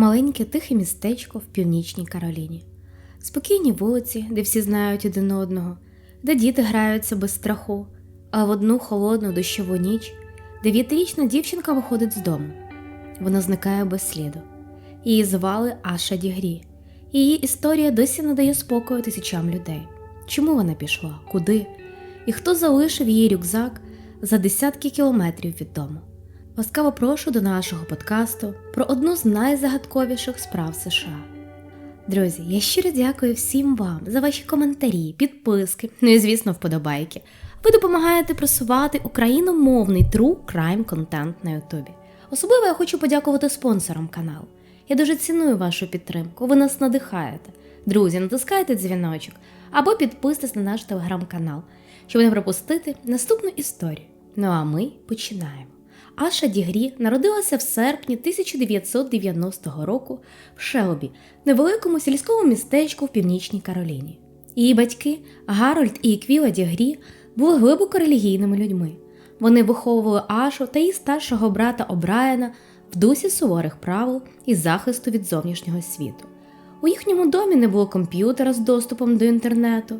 Маленьке тихе містечко в північній Кароліні. Спокійні вулиці, де всі знають один одного, де діти граються без страху, а в одну холодну дощову ніч дев'ятирічна дівчинка виходить з дому. Вона зникає без сліду. Її звали Аша Дігрі. Її історія досі не дає спокою тисячам людей. Чому вона пішла? Куди? І хто залишив її рюкзак за десятки кілометрів від дому? Ласкаво прошу до нашого подкасту про одну з найзагадковіших справ США. Друзі, я щиро дякую всім вам за ваші коментарі, підписки, ну і звісно, вподобайки. Ви допомагаєте просувати україномовний true crime контент на Ютубі. Особливо я хочу подякувати спонсорам каналу. Я дуже ціную вашу підтримку, ви нас надихаєте. Друзі, натискайте дзвіночок або підписуйтесь на наш телеграм-канал, щоб не пропустити наступну історію. Ну а ми починаємо. Аша Дігрі народилася в серпні 1990 року в Шелбі, невеликому сільському містечку в північній Кароліні. Її батьки Гарольд і Еквіла Дігрі були глибоко релігійними людьми. Вони виховували Ашу та її старшого брата Обраєна в дусі суворих правил і захисту від зовнішнього світу. У їхньому домі не було комп'ютера з доступом до інтернету,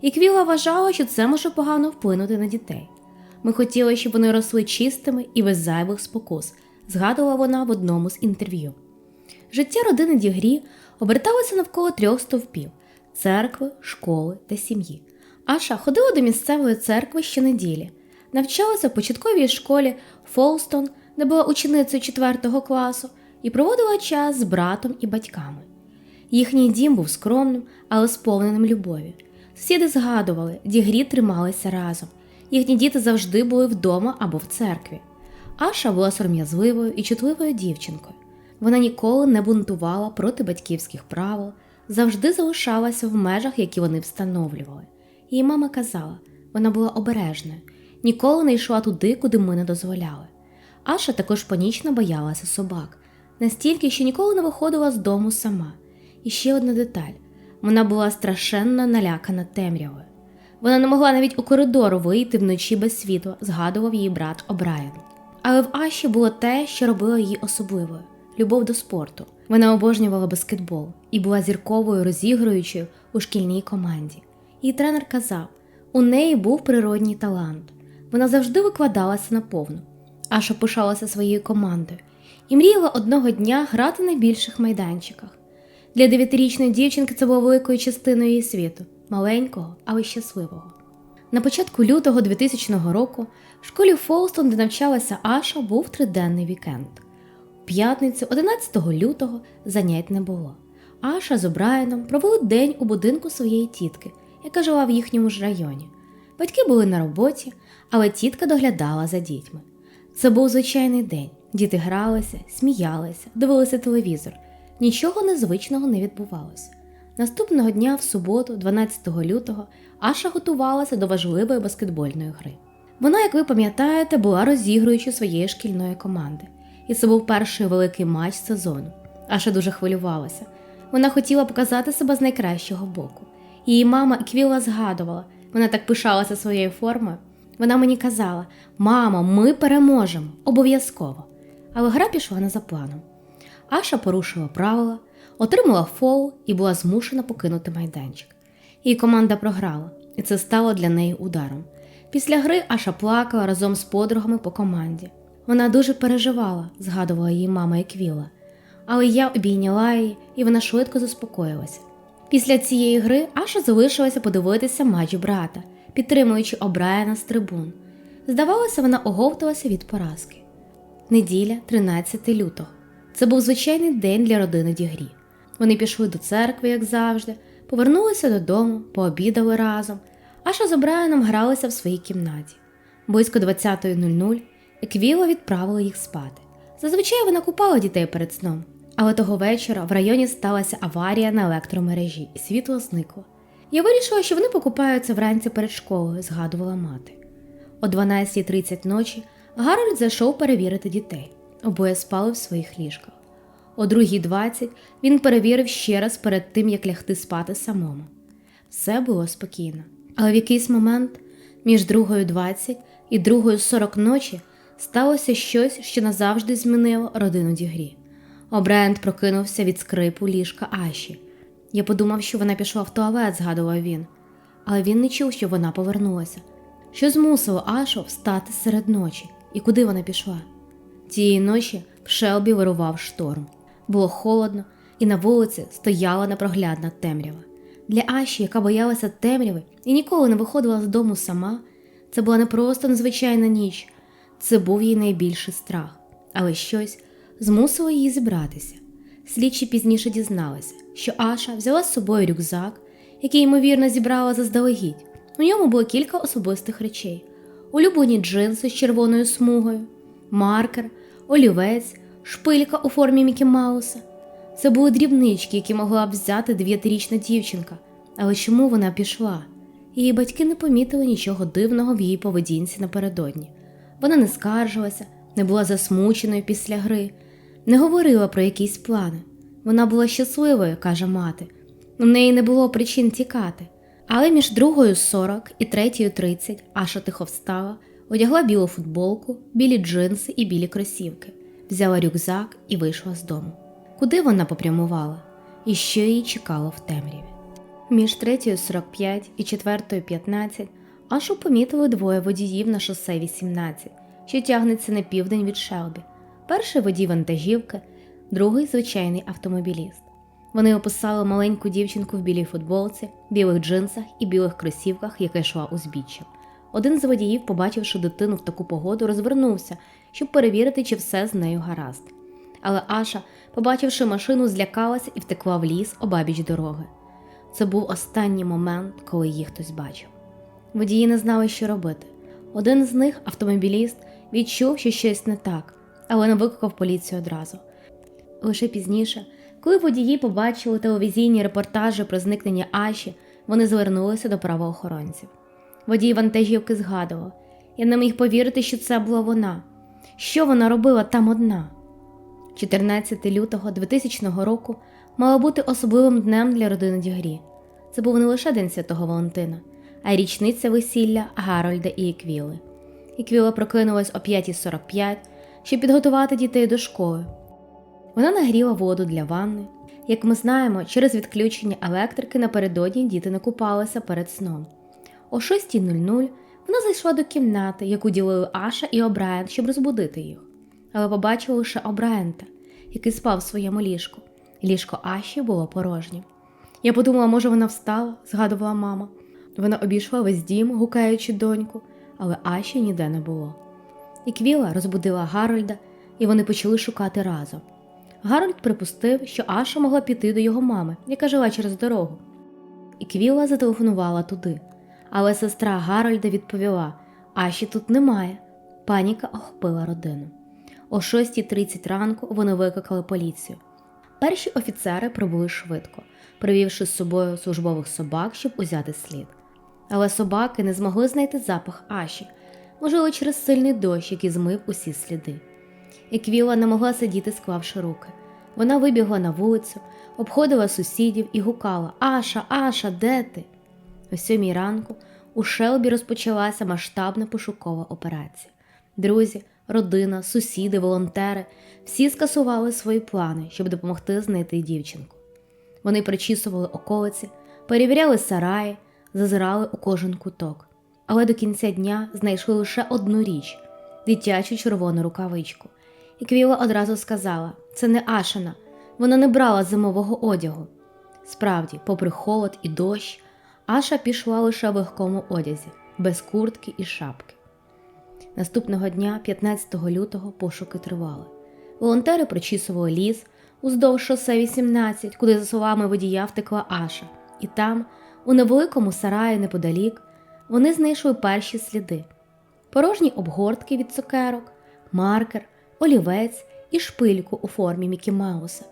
і Квіла вважала, що це може погано вплинути на дітей. Ми хотіли, щоб вони росли чистими і без зайвих спокус, згадувала вона в одному з інтерв'ю. Життя родини Дігрі оберталося навколо трьох стовпів церкви, школи та сім'ї. Аша ходила до місцевої церкви щонеділі, навчалася в початковій школі Фолстон, де була ученицею 4 класу, і проводила час з братом і батьками. Їхній дім був скромним, але сповненим любові. Сусіди згадували, дігрі трималися разом. Їхні діти завжди були вдома або в церкві. Аша була сором'язливою і чутливою дівчинкою. Вона ніколи не бунтувала проти батьківських правил, завжди залишалася в межах, які вони встановлювали. Її мама казала, вона була обережною, ніколи не йшла туди, куди ми не дозволяли. Аша також панічно боялася собак, настільки, що ніколи не виходила з дому сама. І ще одна деталь вона була страшенно налякана темрявою. Вона не могла навіть у коридору вийти вночі без світла, згадував її брат Обрайен. Але в Аші було те, що робило її особливою любов до спорту. Вона обожнювала баскетбол і була зірковою розігруючою у шкільній команді. Її тренер казав, у неї був природній талант. Вона завжди викладалася наповну. Аша пишалася своєю командою і мріяла одного дня грати на більших майданчиках. Для дев'ятирічної дівчинки це було великою частиною її світу, маленького, але щасливого. На початку лютого 2000 року в школі Фолстон, де навчалася Аша, був триденний вікенд. У п'ятницю, 11 лютого, занять не було. Аша з Обраєном провели день у будинку своєї тітки, яка жила в їхньому ж районі. Батьки були на роботі, але тітка доглядала за дітьми. Це був звичайний день. Діти гралися, сміялися, дивилися телевізор. Нічого незвичного не відбувалося. Наступного дня, в суботу, 12 лютого, Аша готувалася до важливої баскетбольної гри. Вона, як ви пам'ятаєте, була розігруючою своєї шкільної команди, і це був перший великий матч сезону. Аша дуже хвилювалася. Вона хотіла показати себе з найкращого боку. Її мама Квіла згадувала, вона так пишалася своєю формою. Вона мені казала: Мамо, ми переможемо, обов'язково. Але гра пішла не за планом. Аша порушила правила, отримала фол і була змушена покинути майданчик. Її команда програла, і це стало для неї ударом. Після гри Аша плакала разом з подругами по команді. Вона дуже переживала, згадувала її мама Еквіла. Але я обійняла її, і вона швидко заспокоїлася. Після цієї гри Аша залишилася подивитися матч брата, підтримуючи Обраяна з трибун. Здавалося, вона оговталася від поразки. Неділя, 13 лютого. Це був звичайний день для родини Дігрі. Вони пішли до церкви, як завжди, повернулися додому, пообідали разом, Аша з Обраяном гралися в своїй кімнаті. Близько 20.00 Еквіла відправила їх спати. Зазвичай вона купала дітей перед сном, але того вечора в районі сталася аварія на електромережі, і світло зникло. Я вирішила, що вони покупаються вранці перед школою, згадувала мати. О 12.30 ночі Гарольд зайшов перевірити дітей. Обоє спали в своїх ліжках. О 2.20 він перевірив ще раз перед тим, як лягти спати самому. Все було спокійно. Але в якийсь момент між 2.20 і 2.40 ночі сталося щось, що назавжди змінило родину Дігрі. Обрент прокинувся від скрипу ліжка Аші. Я подумав, що вона пішла в туалет, згадував він, але він не чув, що вона повернулася. Що змусило Ашу встати серед ночі, і куди вона пішла? Тієї ночі в Шелбі вирував шторм. Було холодно, і на вулиці стояла непроглядна темрява. Для Аші, яка боялася темряви і ніколи не виходила з дому сама, це була не просто незвичайна ніч, це був її найбільший страх, але щось змусило її зібратися. Слідчі пізніше дізналися, що Аша взяла з собою рюкзак, який, ймовірно, зібрала заздалегідь. У ньому було кілька особистих речей: улюблені джинси з червоною смугою, маркер, олівець, шпилька у формі Мікі Мауса. Це були дрібнички, які могла б взяти дев'ятирічна дівчинка. Але чому вона пішла? Її батьки не помітили нічого дивного в її поведінці напередодні. Вона не скаржилася, не була засмученою після гри, не говорила про якісь плани. Вона була щасливою, каже мати. У неї не було причин тікати. Але між другою 40 і третьою 30 Аша тихо встала, одягла білу футболку, білі джинси і білі кросівки, взяла рюкзак і вийшла з дому. Куди вона попрямувала? І що її чекало в темряві? Між 3.45 і 4.15 Ашу помітили двоє водіїв на шосе 18, що тягнеться на південь від Шелбі. Перший водій вантажівки, другий звичайний автомобіліст. Вони описали маленьку дівчинку в білій футболці, білих джинсах і білих кросівках, яка йшла узбіччям. Один з водіїв, побачивши дитину в таку погоду, розвернувся, щоб перевірити, чи все з нею гаразд. Але Аша, побачивши машину, злякалася і втекла в ліс обабіч дороги. Це був останній момент, коли її хтось бачив. Водії не знали, що робити. Один з них, автомобіліст, відчув, що щось не так, але не викликав поліцію одразу. Лише пізніше, коли водії побачили телевізійні репортажі про зникнення Аші, вони звернулися до правоохоронців. Водій вантажівки згадував: я не міг повірити, що це була вона. Що вона робила там одна? 14 лютого 2000 року мало бути особливим днем для родини Дюгрі. Це був не лише День Святого Валентина, а й річниця весілля Гарольда і Еквіли. Еквіла прокинулась о 5.45, щоб підготувати дітей до школи. Вона нагріла воду для ванни. Як ми знаємо, через відключення електрики напередодні діти не купалися перед сном. О 6.00 вона зайшла до кімнати, яку ділили Аша і Обраєн, щоб розбудити їх. Але побачила лише Обраєнта, який спав в своєму ліжку. Ліжко Аші було порожнім. Я подумала, може, вона встала, згадувала мама. Вона обійшла весь дім, гукаючи доньку, але Аші ніде не було. І Квіла розбудила Гарольда, і вони почали шукати разом. Гарольд припустив, що Аша могла піти до його мами, яка жила через дорогу. І Квіла зателефонувала туди. Але сестра Гарольда відповіла: Аші тут немає. Паніка охопила родину. О 6.30 ранку вони викликали поліцію. Перші офіцери прибули швидко, привівши з собою службових собак, щоб узяти слід. Але собаки не змогли знайти запах Аші, можливо, через сильний дощ, який змив усі сліди. І Квіла не могла сидіти, склавши руки. Вона вибігла на вулицю, обходила сусідів і гукала Аша, Аша, де ти? О сьомій ранку у Шелбі розпочалася масштабна пошукова операція. Друзі, родина, сусіди, волонтери всі скасували свої плани, щоб допомогти знайти дівчинку. Вони причісували околиці, перевіряли сараї, зазирали у кожен куток. Але до кінця дня знайшли лише одну річ дитячу червону рукавичку. І Квіла одразу сказала: це не Ашина, вона не брала зимового одягу. Справді, попри холод і дощ, Аша пішла лише в легкому одязі, без куртки і шапки. Наступного дня, 15 лютого, пошуки тривали. Волонтери прочісували ліс уздовж шосе 18, куди, за словами водія, втекла Аша, і там, у невеликому сараї неподалік, вони знайшли перші сліди: порожні обгортки від цукерок, маркер, олівець і шпильку у формі Мікі Мауса.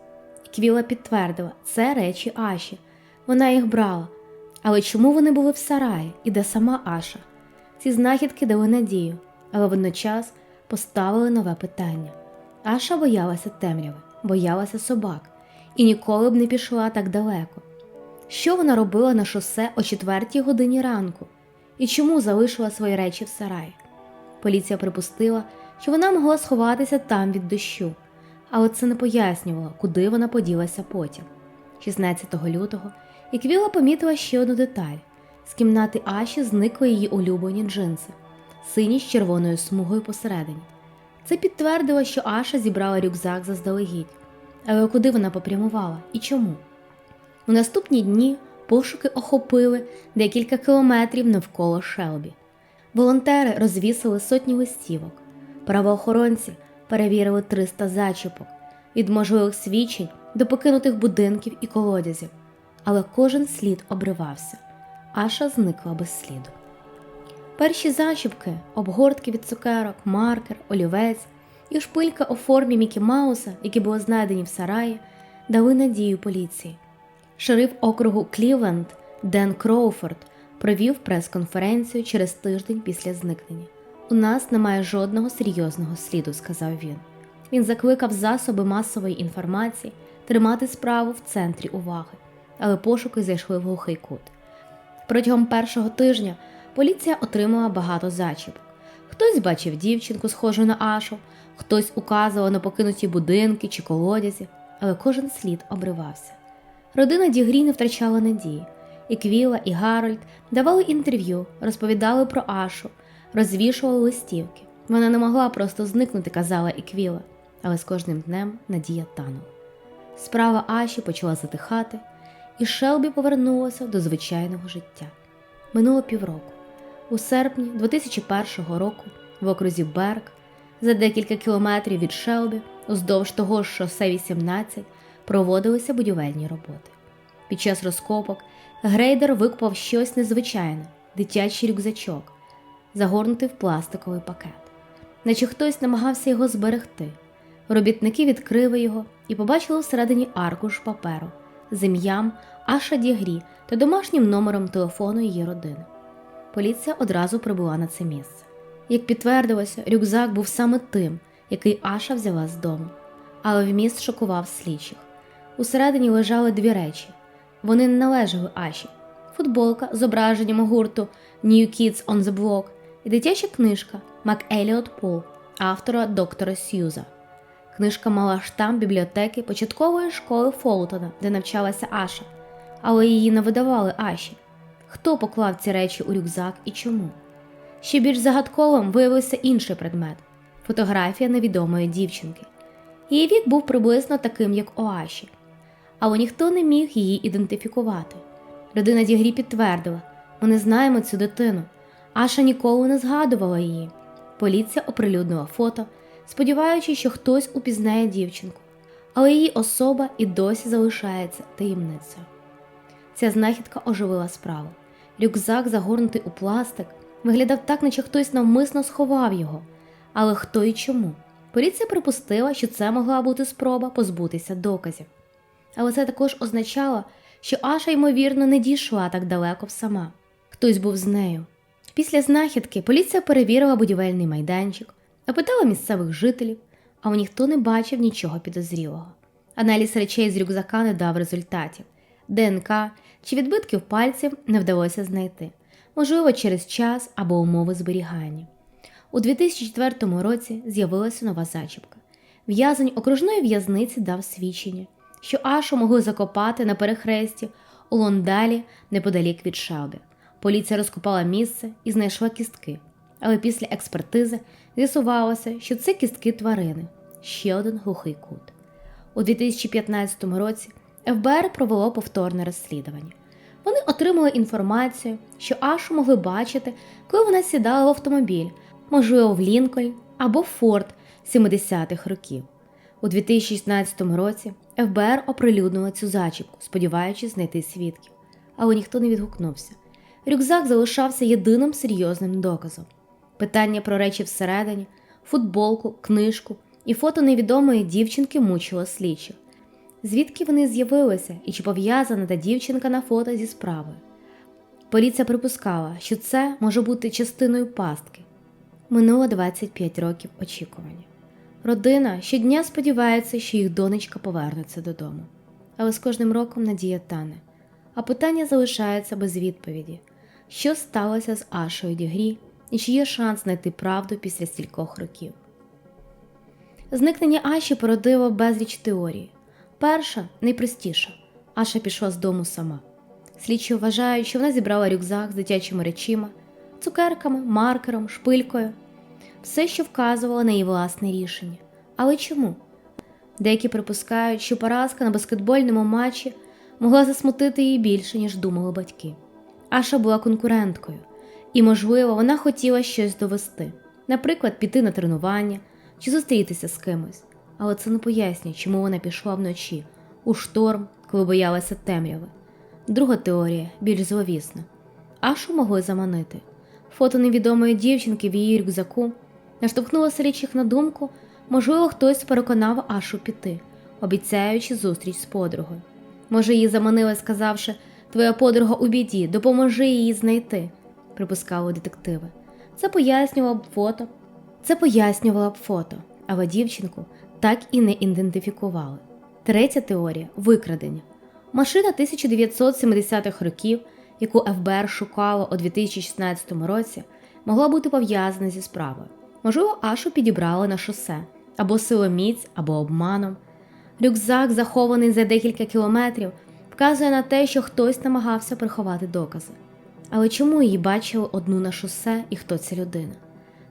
Квіла підтвердила, це речі Аші. Вона їх брала. Але чому вони були в сараї і де сама Аша? Ці знахідки дали надію, але водночас поставили нове питання. Аша боялася темряви, боялася собак і ніколи б не пішла так далеко. Що вона робила на шосе о четвертій годині ранку? І чому залишила свої речі в сараї? Поліція припустила, що вона могла сховатися там від дощу, але це не пояснювало, куди вона поділася потім. 16 лютого Іквіла помітила ще одну деталь: з кімнати Аші зникли її улюблені джинси, сині з червоною смугою посередині. Це підтвердило, що Аша зібрала рюкзак заздалегідь. Але куди вона попрямувала і чому? У наступні дні пошуки охопили декілька кілометрів навколо Шелбі. Волонтери розвісили сотні листівок. Правоохоронці перевірили 300 зачіпок від можливих свідчень до покинутих будинків і колодязів, але кожен слід обривався. Аша зникла без сліду. Перші зачіпки, обгортки від цукерок, маркер, олівець і шпилька у формі Мікі Мауса, які були знайдені в сараї, дали надію поліції. Шериф округу Клівленд Ден Кроуфорд провів прес-конференцію через тиждень після зникнення. У нас немає жодного серйозного сліду, сказав він. Він закликав засоби масової інформації тримати справу в центрі уваги, але пошуки зайшли в глухий кут. Протягом першого тижня поліція отримала багато зачіпок. Хтось бачив дівчинку, схожу на Ашу, хтось указував на покинуті будинки чи колодязі, але кожен слід обривався. Родина Дігрі не втрачала надії. І Квіла, і Гарольд давали інтерв'ю, розповідали про Ашу, розвішували листівки. Вона не могла просто зникнути, казала і Квіла, але з кожним днем надія танула. Справа Аші почала затихати, і Шелбі повернулася до звичайного життя. Минуло півроку. У серпні 2001 року в окрузі Берк, за декілька кілометрів від Шелбі, уздовж того ж шосе 18, проводилися будівельні роботи. Під час розкопок грейдер викопав щось незвичайне дитячий рюкзачок, загорнутий в пластиковий пакет, наче хтось намагався його зберегти. Робітники відкрили його і побачили всередині аркуш паперу з ім'ям Аша Дігрі та домашнім номером телефону її родини. Поліція одразу прибула на це місце. Як підтвердилося, рюкзак був саме тим, який Аша взяла з дому, але вміст шокував слідчих. Усередині лежали дві речі. Вони не належали Аші: футболка з зображенням гурту New Kids on the Block і дитяча книжка Мак Еліот Пол автора доктора Сьюза. Книжка мала штамп бібліотеки початкової школи Фолтона, де навчалася Аша, але її не видавали Аші. Хто поклав ці речі у рюкзак і чому? Ще більш загадковим виявився інший предмет фотографія невідомої дівчинки. Її вік був приблизно таким, як у Аші, але ніхто не міг її ідентифікувати. Людина Дігрі підтвердила: ми не знаємо цю дитину. Аша ніколи не згадувала її. Поліція оприлюднила фото, сподіваючись, що хтось упізнає дівчинку, але її особа і досі залишається таємницею. Ця знахідка оживила справу. Рюкзак, загорнутий у пластик, виглядав так, наче хтось навмисно сховав його. Але хто і чому? Поліція припустила, що це могла бути спроба позбутися доказів. Але це також означало, що Аша, ймовірно, не дійшла так далеко сама. Хтось був з нею. Після знахідки поліція перевірила будівельний майданчик, опитала місцевих жителів, але ніхто не бачив нічого підозрілого. Аналіз речей з рюкзака не дав результатів. ДНК чи відбитків пальців не вдалося знайти, можливо, через час або умови зберігання. У 2004 році з'явилася нова зачіпка. В'язень окружної в'язниці дав свідчення, що Ашу могли закопати на перехресті у Лондалі неподалік від Шелбі. Поліція розкопала місце і знайшла кістки, але після експертизи з'ясувалося, що це кістки тварини ще один глухий кут. У 2015 році ФБР провело повторне розслідування. Вони отримали інформацію, що Ашу могли бачити, коли вона сідала в автомобіль, можливо, в Лінкольн або Форд 70-х років. У 2016 році ФБР оприлюднило цю зачіпку, сподіваючись знайти свідків, але ніхто не відгукнувся. Рюкзак залишався єдиним серйозним доказом. Питання про речі всередині, футболку, книжку і фото невідомої дівчинки мучило слідчих. Звідки вони з'явилися і чи пов'язана та дівчинка на фото зі справою? Поліція припускала, що це може бути частиною пастки. Минуло 25 років очікування. Родина щодня сподівається, що їх донечка повернеться додому. Але з кожним роком надія тане, а питання залишається без відповіді: що сталося з Ашою Дігрі і чи є шанс знайти правду після стількох років? Зникнення Аші породило безліч теорій. Перша найпростіша Аша пішла з дому сама. Слідчі вважають, що вона зібрала рюкзак з дитячими речима, цукерками, маркером, шпилькою, все, що вказувало на її власне рішення. Але чому? Деякі припускають, що поразка на баскетбольному матчі могла засмутити її більше, ніж думали батьки. Аша була конкуренткою, і, можливо, вона хотіла щось довести, наприклад, піти на тренування чи зустрітися з кимось. Але це не пояснює, чому вона пішла вночі у шторм, коли боялася темряви. Друга теорія більш зловісна. Ашу могли заманити. Фото невідомої дівчинки в її рюкзаку наштовхнуло слідчих на думку, можливо, хтось переконав Ашу піти, обіцяючи зустріч з подругою. Може, її заманили, сказавши Твоя подруга у біді, допоможи її знайти, припускали детективи. Це пояснювало б фото. Це пояснювало б фото, але дівчинку так і не ідентифікували. Третя теорія викрадення. Машина 1970-х років, яку ФБР шукало у 2016 році, могла бути пов'язана зі справою. Можливо, Ашу підібрали на шосе або силоміць, або обманом. Рюкзак, захований за декілька кілометрів, вказує на те, що хтось намагався приховати докази. Але чому її бачили одну на шосе і хто ця людина?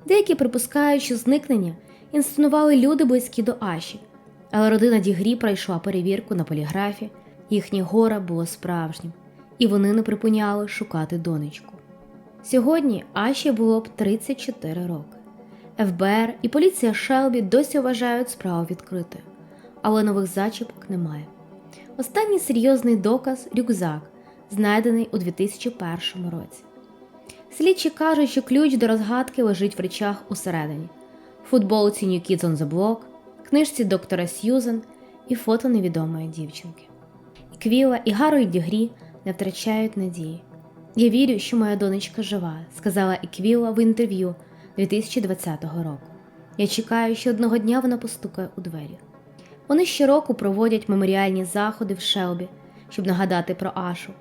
Деякі припускають, що зникнення інсценували люди близькі до Аші, але родина Дігрі пройшла перевірку на поліграфі, їхнє горе було справжнім, і вони не припиняли шукати донечку. Сьогодні Аші було б 34 роки. ФБР і поліція Шелбі досі вважають справу відкритою, але нових зачіпок немає. Останній серйозний доказ рюкзак, знайдений у 2001 році. Слідчі кажуть, що ключ до розгадки лежить в речах усередині, футболці New Kids on the Block, книжці доктора Сьюзен і фото невідомої дівчинки. І Квіла і Гарольд Дігрі не втрачають надії. Я вірю, що моя донечка жива, сказала Іквіла в інтерв'ю 2020 року. Я чекаю, що одного дня вона постукає у двері. Вони щороку проводять меморіальні заходи в Шелбі, щоб нагадати про Ашу.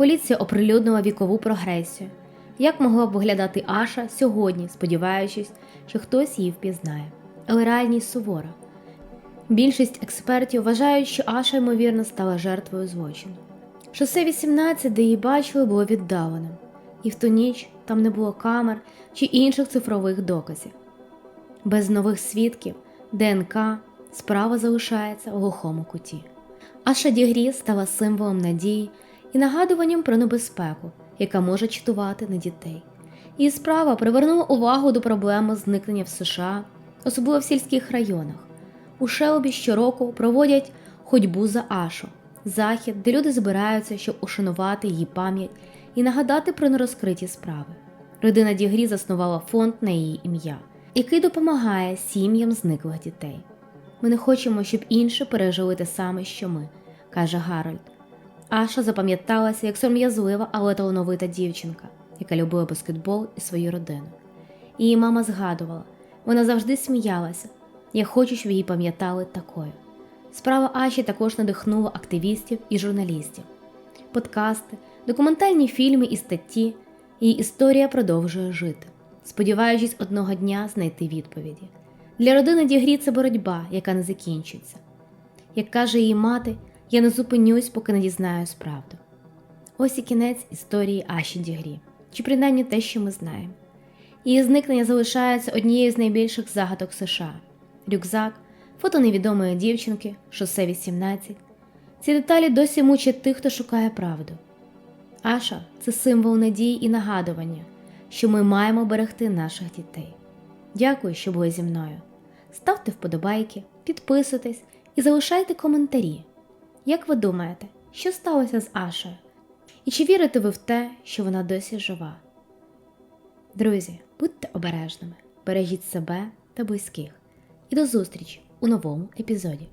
Поліція оприлюднила вікову прогресію. Як могла б виглядати Аша сьогодні, сподіваючись, що хтось її впізнає. Але реальність сувора. Більшість експертів вважають, що Аша, ймовірно, стала жертвою злочину. Шосе 18, де її бачили, було віддаленим, і в ту ніч там не було камер чи інших цифрових доказів. Без нових свідків, ДНК, справа залишається в глухому куті. Аша Дігрі стала символом надії і нагадуванням про небезпеку, яка може чатувати на дітей. Її справа привернула увагу до проблеми зникнення в США, особливо в сільських районах. У Шелбі щороку проводять ходьбу за Ашу, захід, де люди збираються, щоб ушанувати її пам'ять і нагадати про нерозкриті справи. Родина Дігрі заснувала фонд на її ім'я, який допомагає сім'ям зниклих дітей. Ми не хочемо, щоб інші пережили те саме, що ми, каже Гарольд. Аша запам'яталася як сором'язлива, але талановита дівчинка, яка любила баскетбол і свою родину. Її мама згадувала, вона завжди сміялася. Я хочу, щоб її пам'ятали такою. Справа Аші також надихнула активістів і журналістів. Подкасти, документальні фільми і статті. Її історія продовжує жити, сподіваючись одного дня знайти відповіді. Для родини Дігрі це боротьба, яка не закінчується. Як каже її мати, я не зупинюсь, поки не дізнаюсь правду. Ось і кінець історії Аші Дігрі, чи принаймні те, що ми знаємо. Її зникнення залишається однією з найбільших загадок США: рюкзак, фото невідомої дівчинки, шосе 18. Ці деталі досі мучать тих, хто шукає правду. Аша це символ надії і нагадування, що ми маємо берегти наших дітей. Дякую, що були зі мною. Ставте вподобайки, підписуйтесь і залишайте коментарі. Як ви думаєте, що сталося з Ашою? І чи вірите ви в те, що вона досі жива? Друзі, будьте обережними, бережіть себе та близьких. І до зустрічі у новому епізоді.